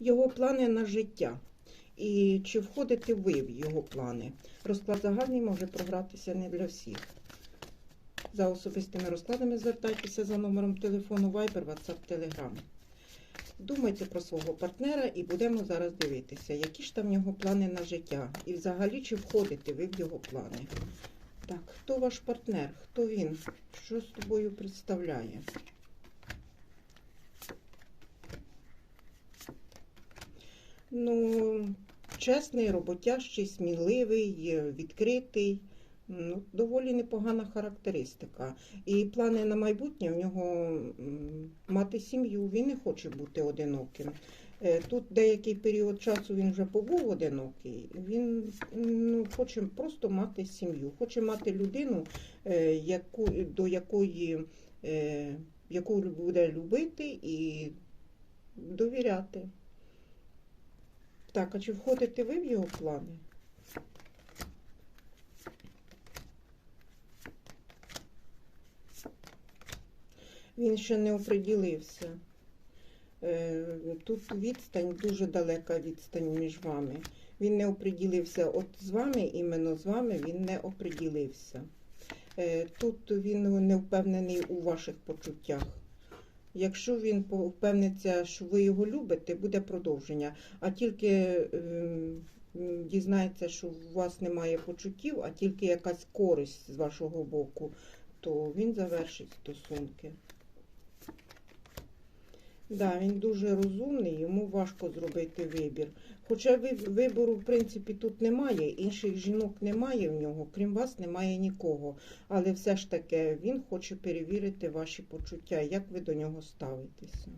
його плани на життя. І чи входите ви в його плани? Розклад загальний може програтися не для всіх. За особистими розкладами звертайтеся за номером телефону Viber, WhatsApp, Telegram. Думайте про свого партнера і будемо зараз дивитися, які ж там в нього плани на життя. І взагалі, чи входите ви в його плани. Так, хто ваш партнер? Хто він? Що з тобою представляє? Ну, чесний, роботящий, сміливий, відкритий. Ну, доволі непогана характеристика. І плани на майбутнє в нього мати сім'ю. Він не хоче бути одиноким. Е, Тут деякий період часу він вже побув одинокий. Він ну, хоче просто мати сім'ю, хоче мати людину, е, яку, до якої е, яку буде любити і довіряти. Так, а чи входите ви в його плани? Він ще не оприділився. Е, Тут відстань, дуже далека відстань між вами. Він не оприділився. От з вами, іменно з вами, він не оприділився. Е, Тут він не впевнений у ваших почуттях. Якщо він впевниться, що ви його любите, буде продовження. А тільки ем, дізнається, що у вас немає почуттів, а тільки якась користь з вашого боку, то він завершить стосунки. Да, він дуже розумний, йому важко зробити вибір. Хоча ви- вибору, в принципі, тут немає, інших жінок немає в нього, крім вас немає нікого. Але все ж таки він хоче перевірити ваші почуття, як ви до нього ставитеся.